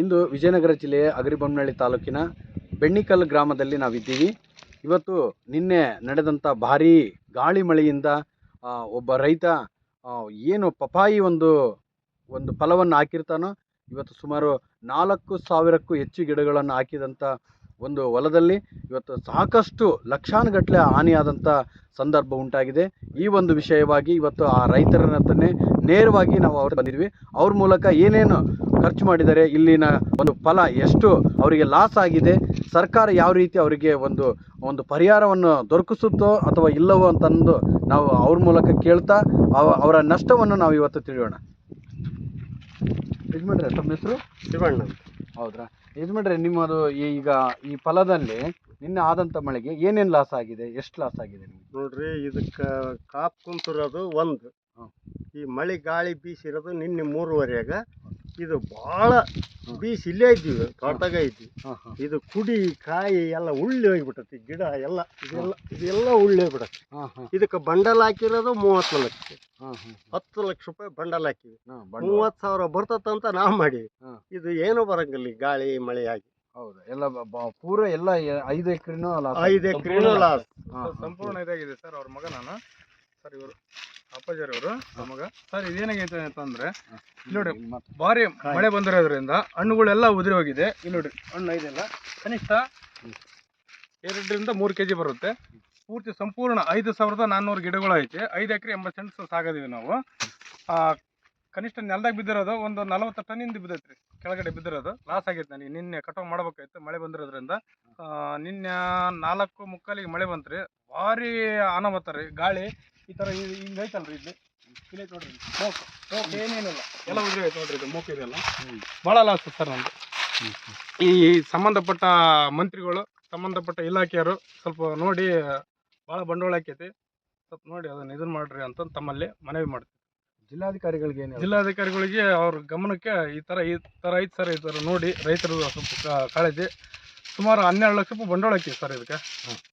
ಇಂದು ವಿಜಯನಗರ ಜಿಲ್ಲೆಯ ಅಗರಿಬೊಮ್ಮನಹಳ್ಳಿ ತಾಲೂಕಿನ ಬೆಣ್ಣಿಕಲ್ ಗ್ರಾಮದಲ್ಲಿ ನಾವಿದ್ದೀವಿ. ಇವತ್ತು ನಿನ್ನೆ ನಡೆದಂಥ ಭಾರೀ ಗಾಳಿ ಮಳೆಯಿಂದ ಒಬ್ಬ ರೈತ ಏನು ಪಪಾಯಿ ಒಂದು ಒಂದು ಫಲವನ್ನು ಹಾಕಿರ್ತಾನೋ, ಇವತ್ತು ಸುಮಾರು ನಾಲ್ಕು ಸಾವಿರಕ್ಕೂ ಹೆಚ್ಚು ಗಿಡಗಳನ್ನು ಹಾಕಿದಂಥ ಒಂದು ಹೊಲದಲ್ಲಿ ಇವತ್ತು ಸಾಕಷ್ಟು ಲಕ್ಷಾನುಗಟ್ಟಲೆ ಹಾನಿಯಾದಂಥ ಸಂದರ್ಭ ಉಂಟಾಗಿದೆ. ಈ ಒಂದು ವಿಷಯವಾಗಿ ಇವತ್ತು ಆ ರೈತರನ್ನ ನೇರವಾಗಿ ನಾವು ಅವ್ರು ಬಂದಿದ್ವಿ. ಅವ್ರ ಮೂಲಕ ಏನೇನು ಖರ್ಚು ಮಾಡಿದ್ದಾರೆ ಇಲ್ಲಿನ ಒಂದು ಫಲ ಎಷ್ಟು ಅವರಿಗೆ ಲಾಸ್ ಆಗಿದೆ ಸರ್ಕಾರ ಯಾವ ರೀತಿ ಅವರಿಗೆ ಒಂದು ಒಂದು ಪರಿಹಾರವನ್ನು ದೊರಕಿಸುತ್ತೋ ಅಥವಾ ಇಲ್ಲವೋ ಅಂತಂದು ನಾವು ಅವ್ರ ಮೂಲಕ ಕೇಳ್ತಾ ಅವ ಅವರ ನಷ್ಟವನ್ನು ನಾವು ಇವತ್ತು ತಿಳಿಯೋಣ. ಯಜಮಾನ್ರೆ ತಮ್ಮ ಹೆಸರು? ಶಿವಣ್ಣ ಹೌದ್ರಾ? ಯಜಮಾನ್ರೆ ನಿಮ್ಮದು ಈಗ ಈ ಫಲದಲ್ಲಿ ನಿನ್ನೆ ಆದಂಥ ಮಳೆಗೆ ಏನೇನು ಲಾಸ್ ಆಗಿದೆ? ಎಷ್ಟು ಲಾಸ್ ಆಗಿದೆ ನಿಮ್ಗೆ? ನೋಡ್ರಿ ಇದಕ್ಕ ಕಾಪ್ ಕುಂತಿರೋದು ಒಂದು. ಈ ಮಳೆ ಗಾಳಿ ಬೀಸಿರೋದು ನಿನ್ನೆ ಮೂರುವರೆಯಾಗ. ಇದು ಭಾಳ ಬೀಸಿ ಇಲ್ಲೇ ಇದ್ದೀವಿ ತೋಟದಾಗ ಇದ್ವಿ ಹಾಂ ಇದು ಕುಡಿ ಕಾಯಿ ಎಲ್ಲ ಉಳ್ಳಿ ಹೋಗ್ಬಿಟ್ಟತಿ ಗಿಡ ಎಲ್ಲ ಇದೆಲ್ಲ ಇದೆಲ್ಲ ಉಳ್ಳಿ ಹೋಗ್ಬಿಡತ್ತೆ ಇದಕ್ಕೆ ಬಂಡಲ್ ಹಾಕಿರೋದು ಮೂವತ್ತು ಲಕ್ಷ. ಹತ್ತು ಲಕ್ಷ ರೂಪಾಯಿ ಬಂಡಲ್ ಹಾಕಿವಿ. ಹಾಂ ಮೂವತ್ತು ಸಾವಿರ ಬರ್ತದಂತ ನಾವು ಮಾಡೀವಿ. ಹಾ. ಇದು ಏನು ಬರಂಗಿಲ್ಲ ಈ ಗಾಳಿ ಮಳೆ ಆಗಿ ಹೌದು ಎಲ್ಲ ಬ- ಬ- ಪೂರ ಎಲ್ಲ ಐದು ಎಕರೆನೂ ಅಲ್ಲ ಐದು ಎಕರೆನೂ ಲಾಸ್ ಸಂಪೂರ್ಣ ಇದಾಗಿದೆ ಸರ್ ಅವ್ರ ಮಗ ನಾನು. ಸರ್ ಇವರು. ಅಪ್ಪಾಜಿ ನಮಗ ಸರ್ ಇದೇನಾಗೈತೆ ಅಂತಂದ್ರೆ ಇಲ್ಲಿ ನೋಡಿ ಭಾರಿ ಮಳೆ ಬಂದಿರೋದ್ರಿಂದ ಹಣ್ಣುಗಳೆಲ್ಲ ಉದುರಿ ಹೋಗಿದೆ. ಇಲ್ಲಿ ನೋಡಿ ಹಣ್ಣು ಇದೆಲ್ಲ ಕನಿಷ್ಠ ಎರಡರಿಂದ ಮೂರು ಕೆ ಜಿ ಬರುತ್ತೆ. ಪೂರ್ತಿ ಸಂಪೂರ್ಣ ಐದು ಸಾವಿರದ ನಾನ್ನೂರು ಗಿಡಗಳು ಐತೆ. ಐದು ಎಕರೆ ಎಂಬತ್ತು ಸೆಂಟ್ಸ್ ಸಾಗದಿವಿ ನಾವು. ಆ, ಕನಿಷ್ಠ ನೆಲದಾಗ ಬಿದ್ದಿರೋದು ಒಂದು ನಲವತ್ತು ಟನ್ನಿಂದ ಬಿದ್ದೈತ್ರಿ. ಕೆಳಗಡೆ ಬಿದ್ದಿರೋದು. ಲಾಸ್ ಆಗೈತೆ ನನಗೆ. ನಿನ್ನೆ ಕಟಾವು ಮಾಡ್ಬೇಕಾಯ್ತು ಮಳೆ ಬಂದಿರೋದ್ರಿಂದ. ನಿನ್ನೆ ನಾಲ್ಕು ಮುಕ್ಕಾಲಿಗೆ ಮಳೆ ಬಂತ್ರಿ. ಭಾರಿ ಅನಾಹುತ ರೀ ಗಾಳಿ. ಈ ಥರ ಹಿಂಗೆ ಐತಲ್ರಿ ಇಲ್ಲಿ ಇಲ್ಲಿ ನೋಡ್ರಿ ಮೋಕ್ ಮೋಕ್ ಏನೇನಿಲ್ಲ ಎಲ್ಲ ಉದ್ರಿ ಐತೆ ನೋಡ್ರಿ ಇದು ಮೋಕ್ ಇದೆಲ್ಲ ಭಾಳ ಲಾಸ್ ಸರ್ ನಮ್ದು. ಈ ಸಂಬಂಧಪಟ್ಟ ಮಂತ್ರಿಗಳು ಸಂಬಂಧಪಟ್ಟ ಇಲಾಖೆಯವರು ಸ್ವಲ್ಪ ನೋಡಿ ಭಾಳ ಬಂಡವಾಳ ಹಾಕೈತಿ. ಸ್ವಲ್ಪ ನೋಡಿ ಅದನ್ನ ಇದನ್ನ ಮಾಡ್ರಿ ಅಂತ ತಮ್ಮಲ್ಲಿ ಮನವಿ ಮಾಡ್ತೀವಿ. ಜಿಲ್ಲಾಧಿಕಾರಿಗಳಿಗೆ ಏನು ಜಿಲ್ಲಾಧಿಕಾರಿಗಳಿಗೆ ಅವ್ರ ಗಮನಕ್ಕೆ ಈ ಥರ ಈ ಥರ ಐತೆ ಸರ್ ಈ ಥರ ನೋಡಿ ರೈತರು ಸ್ವಲ್ಪ ಕಾಳಜಿ. ಸುಮಾರು ಹನ್ನೆರಡು ಲಕ್ಷ ರೂಪಾಯಿ ಬಂಡವಾಳ ಹಾಕಿವಿ ಸರ್ ಇದಕ್ಕೆ.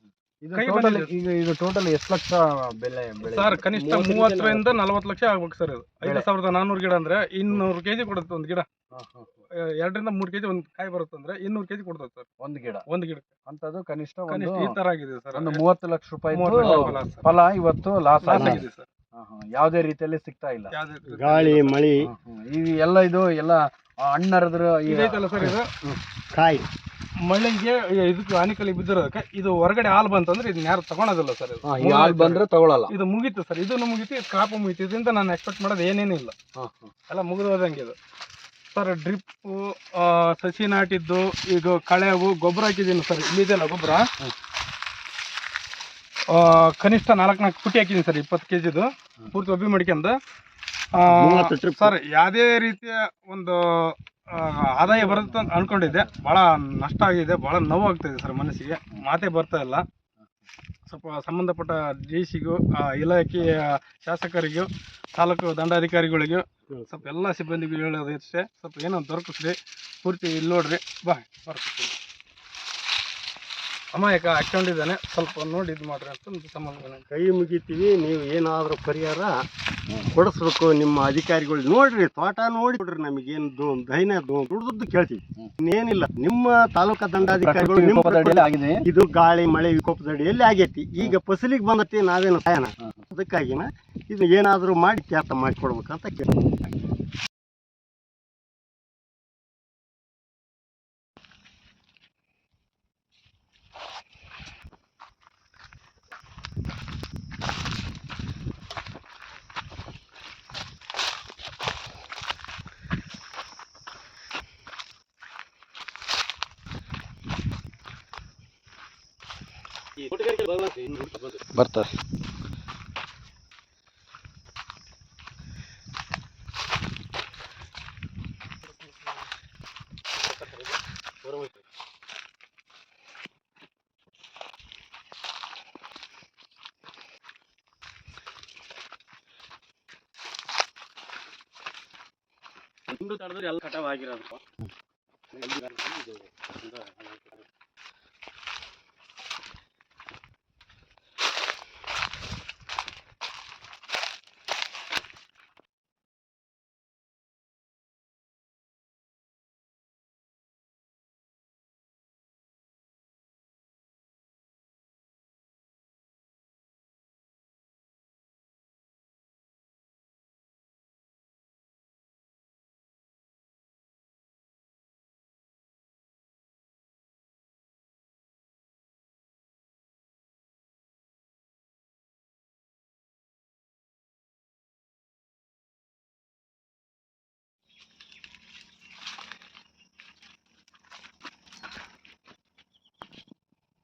ಇದು ಕೈ ಟೋಟಲ್ ಬಂದಿದೆ. ಈಗ ಇದು ಟೋಟಲ್ ಎಷ್ಟು ಲಕ್ಷ ಬೆಲೆ ಬೆಳೆ ಸರ್ ಕನಿಷ್ಠ ಮೂವತ್ತರಿಂದ ಮೂವತ್ತರಿಂದ ನಲವತ್ತು ಲಕ್ಷ ಆಗ್ಬೇಕು ಸರ್ ಇದು. ಐದು ಬೆಳೆ. ಸಾವಿರದ ನಾನ್ನೂರು ಗಿಡ ಅಂದ್ರೆ ಇನ್ನೂರು ಕೆಜಿ ಕೊಡುತ್ತೆ ಒಂದು ಗಿಡ. ಹಾಂ, ಹಾಂ, ಹಾಂ. ಆ, ಎರಡರಿಂದ ಮೂರು ಕೆಜಿ ಒಂದು ಕಾಯಿ ಬರುತ್ತೆ ಅಂದ್ರೆ ಇನ್ನೂರು ಕೆಜಿ ಕೊಡ್ತದೆ ಸರ್. ಒಂದು ಗಿಡ. ಒಂದು ಗಿಡ ಅಂತದ್ದು ಕನಿಷ್ಠ ಒಂದು ಕನಿಷ್ಠ ಈ ತರ ಆಗಿದೆ ಸರ್. ಒಂದು ಮೂವತ್ತು ಲಕ್ಷ ರೂಪಾಯಿ ಮೂವತ್ತು ಲಕ್ಷ loss, ಫಲ ಇವತ್ತು ಲಾಸ್ ಲಾಸ್ ಆಗಿದೆ. ಆಗಿದೆ ಸರ್. ಹಾಂ, ಹಾಂ. ಯಾವುದೇ ರೀತಿಯಲ್ಲಿ ಸಿಗ್ತಾ ಇಲ್ಲ. ಯಾವ್ದೇ ರೀತಿ- ಗಾಳಿ ಮಳಿ. ಹಾಂ, ಹಾಂ. ಈ ಎಲ್ಲ ಇದು ಎಲ್ಲ ಹಣ್ಣರದ್ರ ಇದೈತಲ್ಲ ಸರ್ ಇದು? ಕಾಯಿ. ಮಳೆಗೆ ಇದಕ್ಕೆ ಆನಿಕಲ್ಲಿ ಬಿದ್ದಿರೋದಕ್ಕೆ ಇದು ಹೊರಗಡೆ ಹಾಲು ಬಂತಂದ್ರೆ ಇದನ್ನ ಯಾರು ತಗೊಳೋದಿಲ್ಲ ಸರ್ ಇದು. ಈ ಹಾಲು ಬಂದ್ರೆ ತಗೊಳಲ್ಲ. ಇದು ಮುಗೀತು ಸರ್. ಇದನ್ನು ಮುಗೀತು ಕ್ರಾಪ್ ಮುಗೀತು. ಇದರಿಂದ ನಾನು ಎಕ್ಸ್ಪೆಕ್ಟ್ ಮಾಡೋದು ಏನೇನಿಲ್ಲ ಇಲ್ಲ. ಹಾಂ, ಹಾಂ. ಎಲ್ಲ ಮುಗಿದು ಹೋದಂಗೆ ಇದು. ಸರ್ ಡ್ರಿಪ್ಪು ಸಸಿ ನಾಟಿದ್ದು ಇದು ಕಳೆವು ಗೊಬ್ಬರ ಹಾಕಿದ್ದೀನಿ ಸರ್. ಇಲ್ಲಿದೆಯಲ್ಲ ಗೊಬ್ಬರ. ಕನಿಷ್ಠ ನಾಲ್ಕು ನಾಲ್ಕು ಪುಟ್ಟಿ ಹಾಕಿದ್ದೀನಿ ಸರ್ ಇಪ್ಪತ್ತು ಕೆ ಜಿದು ಪೂರ್ತಿ ಒಬ್ಬಿ ಮಡ್ಕೊಂಡು ಮೂವತ್ತು. ಸರ್ ಯಾವುದೇ ರೀತಿಯ ಒಂದು ಆದಾಯ ಬರುತ್ತೆ ಅಂತ ಅನ್ಕೊಂಡಿದ್ದೆ. ಭಾಳ ನಷ್ಟ ಆಗಿದೆ ಭಾಳ ನೋವು ಆಗ್ತಾಯಿದೆ ಸರ್ ಮನಸ್ಸಿಗೆ. ಮಾತೇ ಬರ್ತಾ ಇಲ್ಲ. ಸ್ವಲ್ಪ ಸಂಬಂಧಪಟ್ಟ ಡಿ ಸಿಗೂ ಇಲಾಖೆಯ ಶಾಸಕರಿಗೂ, ತಾಲೂಕು ದಂಡಾಧಿಕಾರಿಗಳಿಗೂ, ಸ್ವಲ್ಪ ಎಲ್ಲ ಸಿಬ್ಬಂದಿಗೂ ಹೇಳೋದು ಅಷ್ಟೇ ಸ್ವಲ್ಪ ಏನೋ ದೊರಕಿಸ್ರಿ. ಪೂರ್ತಿ ಇಲ್ಲಿ ನೋಡ್ರಿ. ಬಾಯ್ ಬರ್ತೀನಿ ಅಮಾಯಕ ಹಾಕ್ಕೊಂಡಿದ್ದಾನೆ ಸ್ವಲ್ಪ ನೋಡಿ ಇದು ಮಾಡ್ರಿ ಅಂತ ಸಂಬಂಧ ಕೈ ಮುಗಿತೀವಿ ನೀವು ಏನಾದರೂ ಪರಿಹಾರ ಕೊಡಿಸ್ಬೇಕು ನಿಮ್ಮ ಅಧಿಕಾರಿಗಳು. ನೋಡ್ರಿ ತೋಟ ನೋಡಿ ಬಿಡ್ರಿ ನಮಗೇನು ದೈನ ದುಡ್ದು ಕೇಳ್ತೀವಿ. ಇನ್ನೇನಿಲ್ಲ ನಿಮ್ಮ ತಾಲೂಕಾ ದಂಡಾಧಿಕಾರಿಗಳು ನಿಮ್ಮ ಇದು ಗಾಳಿ ಮಳೆ ವಿಕೋಪದಡಿಯಲ್ಲಿ ಆಗೈತಿ. ಈಗ ಫಸಲಿಗೆ ಬಂದತಿ ನಾವೇನು ಸಾಯನ? ಅದಕ್ಕಾಗಿನ ಇದು ಏನಾದರೂ ಮಾಡಿ ಕೆಲಸ ಮಾಡಿ ಕೊಡ್ಬೇಕಂತ ಬರ್ತಾರೆ. ಎಲ್ಲ ಕಟಾವ್ ಎಲ್ಲ ಬರುತ್ತೆ ನೆಲಕ್ಕೆ ಮುಗಿತದೆ ಇದು ಟೀಚರ್ ಬೀಳ್ತಿದೆ ಮತ್ತೆ ನೆಲಕ್ಕೆ ಭೂಮಿ ಬಿಡೋದೇ ಇದನ್ನ. ಯಾಕಂದ್ರೆ ಇಲ್ಲ. ಸೈಜ್ ಐತಲ್ಲ ಭಾರಿ ಸೈಜ್ ಐತೆ. ಉಂಡೆದು ಸರ್. ಬಿಡುತ್ತಿದ್ದು ಇದು ಬರ್ತದೆ. ಎರಡು ಐದು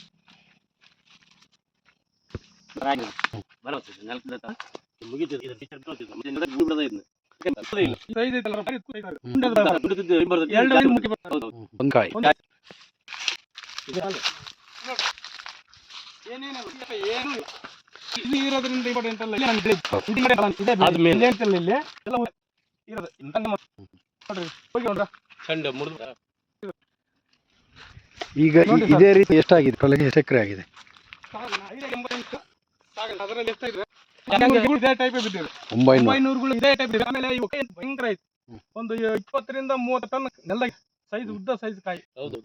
ಮುಗಿ ಬರ್ತದೆ. ಹೌದು, ಹೌದು. ಒಂದು ಕಾಯಿ. ಇದು ಇರೋದ್ರಿಂದ ಇಂಪಾರ್ಟೆಂಟ್ ಅಲ್ಲ. ಇಲ್ಲಿ ಇರೋದು. ನೋಡ್ರಿ. ಹೋಗಿ ನೋಡ್ರ. ಮುರಿದು. ಈಗ. ಇದೇ ರೀತಿ ಎಷ್ಟಾಗಿದೆ? ಕೊಲೆಗೆ ಎಷ್ಟು ಎಕರೆ ಆಗಿದೆ? ಅದರಲ್ಲಿ ಟೈಪ್ ಒಂಬೈನೂರುಗಳು ಇದೇ ಟೈಪ್ ಇದೆ. ಆಮೇಲೆ ಭಯಂಕರ ಐತಿ. ಒಂದು ಇಪ್ಪತ್ತರಿಂದ ಮೂವತ್ತು ಟನ್ ನೆಲ ಸೈಜ್ ಉದ್ದ ಸೈಜ್ ಕಾಯಿ. ಹೌದು.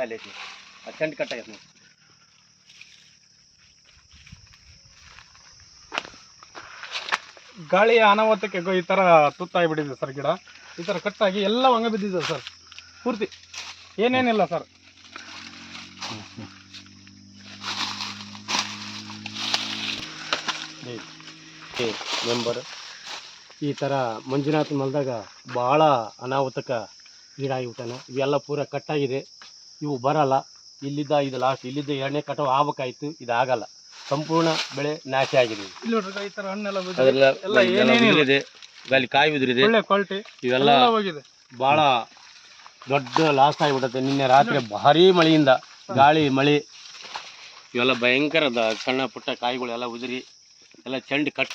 ಐತಿ ಆ ಚೆಂಡು ಕಟ್ ಆಗೈತೆ ನೋಡಿ. ಗಾಳಿ ಅನಾಹುತಕ್ಕೆ ಗೊ- ಈ ತರ ತುತ್ತಾಗಿಬಿಟ್ಟಿದೆ ಸರ್ ಗಿಡ. ಈ ತರ ಕಟ್ಟಾಗಿ ಎಲ್ಲ ಒಣ ಬಿದ್ದಿದೆ ಸರ್. ಪೂರ್ತಿ. ಏನೇನಿಲ್ಲ ಸರ್. ಮೆಂಬರ್ ಈ ಥರ ಮಂಜುನಾಥ್ ಮಲ್ದಾಗ ಭಾಳ ಅನಾಹುತಕ ಈಡಾಗಿಬಿಟ್ಟಾನೆ ಇವೆಲ್ಲ ಪೂರ ಕಟ್ಟಾಗಿದೆ. ಇವು ಬರಲ್ಲ. ಇಲ್ಲಿದ್ದ ಇದು ಲಾಸ್ಟ್ ಇಲ್ಲಿದ್ದ ಎಣ್ಣೆ ಕಟಾವು ಆಗ್ಬೇಕಾಯ್ತು ಇದು ಆಗಲ್ಲ ಸಂಪೂರ್ಣ ಬೆಳೆ ನಾಶ ಆಗಿದೆ. ಇದು. ಇಲ್ಲಿ ನೋಡ್ರಿ ಈ ತರ ಹಣ್ಣೆಲ್ಲ ಬಿದ್ದಿದೆ. ಅದೆಲ್ಲ ಎಲ್ಲ ಏನೇನಿಲ್ಲ. ಉದುರಿದೆ ಅಲ್ಲಿ ಕಾಯಿ ಉದುರಿದೆ ಒಳ್ಳೆ ಕ್ವಾಲಿಟಿ ಇವೆಲ್ಲ ಎಲ್ಲ ಹೋಗಿದೆ. ಭಾಳ ದೊಡ್ಡ ಲಾಸ್ ಆಗಿಬಿಟ್ಟತೆ ನಿನ್ನೆ ರಾತ್ರಿ ಭಾರಿ ಮಳೆಯಿಂದ ಗಾಳಿ ಮಳೆ. ಇವೆಲ್ಲ ಭಯಂಕರ ದ- ಸಣ್ಣ ಪುಟ್ಟ ಕಾಯಿಗಳೆಲ್ಲ ಉದುರಿ ಎಲ್ಲ ಚೆಂಡು ಕಟ್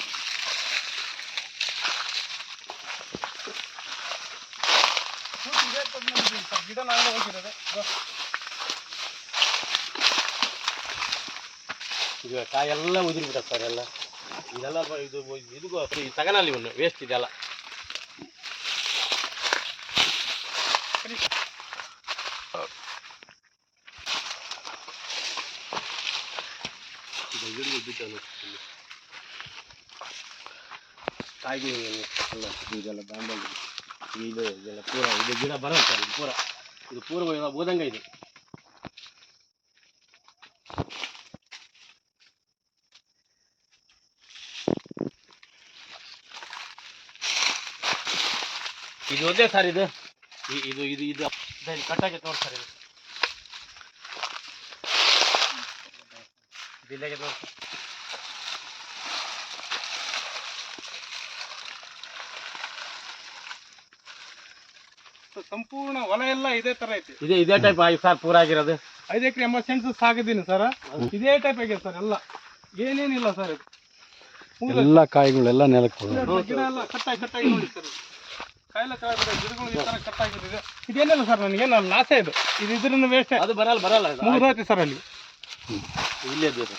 ಇದು ಕಾಯೆಲ್ಲ ಉದುರಿ ಬಿಟ್ಟ ಸರ್ ಎಲ್ಲ ಇದೆಲ್ಲ ಬ- ಇದು ಇದು ಈ ತಗನಲ್ಲಿ ಇವನು ವೇಸ್ಟ್ ಇದೆಲ್ಲ ಇದು ಗಿಡಗಳು ಬಿದ್ದವು ಇಲ್ಲಿ. ಕಾಯಿಗಳು ಎಲ್ಲ ಇದೆಲ್ಲ ಬಾಂಬಲ್ ಇದು ಇದೆಲ್ಲ ಪೂರ ಇದು ಗಿಡ ಬರಲ್ಲ ಸರ್ ಇದು ಪೂರ ಇದು ಪೂರ್ವ ಓದಂಗ ಇದೆ ಒಂದೇ ಸರ್ ಇದು. ಇದು ಇದು ಇದು. ಕಟ್ಟಾಗಿ ಸರ್ ಇದು. ಸರ್. ಸಂಪೂರ್ಣ ಹೊಲ ಎಲ್ಲ ಇದೇ ತರ ಐತಿ. ಇದೇ ಇದೇ ಟೈಪ್ ಆಗಿ ಸರ್ ಪೂರ ಆಗಿರೋದು. ಐದು ಎಕರೆ ಎಂಬತ್ತು ಸೆಂಟ್ಸ್ ಸಾಗಿದ್ದೀನಿ ಸರ್ ಇದೇ ಟೈಪ್ ಆಗಿದೆ ಸರ್ ಎಲ್ಲ. ಏನೇನಿಲ್ಲ ಸರ್. ಎಲ್ಲ ಕಾಯಿಗಳೆಲ್ಲ ನೆಲಕ್ಕೆ ಗಿಡ ಎಲ್ಲ ಕಟ್ಟಾಗಿ ಕಟ್ಟಾಗಿ ನೋಡಿ ಸರ್ ಕಾಯಿಲೆ ಕಾಯಿಬಿಡ ಗಿಡಗಳು ಈ ತರ ಇದೇನಿಲ್ಲ ಸರ್ ನನಗೇನು ಲಾಸೇ ಇದು. ಇದು ಇದ್ರಿಂದ ವೇಸ್ಟ್ ಅದು ಬರಲ್ಲ ಬರಲ್ಲ. ಮುಗಿದೋಯ್ತು ಸರ್ ಅಲ್ಲಿ. ಇಲ್ಲೇ ಬೇಕು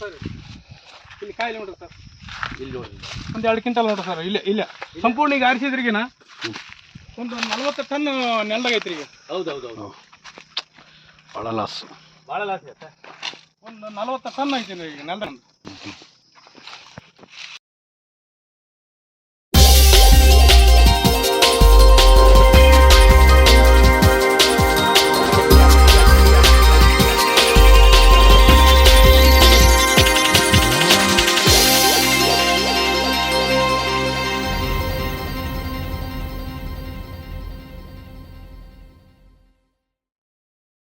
ಸರ್ ಇಲ್ಲಿ ಕಾಯಿಲೆ ನೋಡ್ರಿ ಸರ್. ಇಲ್ಲಿ ನೋಡಿ. ಒಂದು ಎರಡು ಕ್ವಿಂಟಲ್ ನೋಡ್ರಿ ಸರ್ ಇಲ್ಲೇ ಇಲ್ಲ. ಸಂಪೂರ್ಣ ಈಗ ಆರಿಸಿದ್ರಿಗಿನ ಒಂದು ನಲ್ವತ್ತು ಟನ್ ನೆಲ್ದಾಗೈತ್ರಿ ಈಗ. ಹೌದು. ಹೌದು. ಹೌದು ಭಾಳ ಲಾಸ್ ಭಾಳ ಲಾಸ್ ಒಂದು ನಲ್ವತ್ತು ಟನ್ ಐತಿ ಈಗ ನೆಲ್ದಾಗ.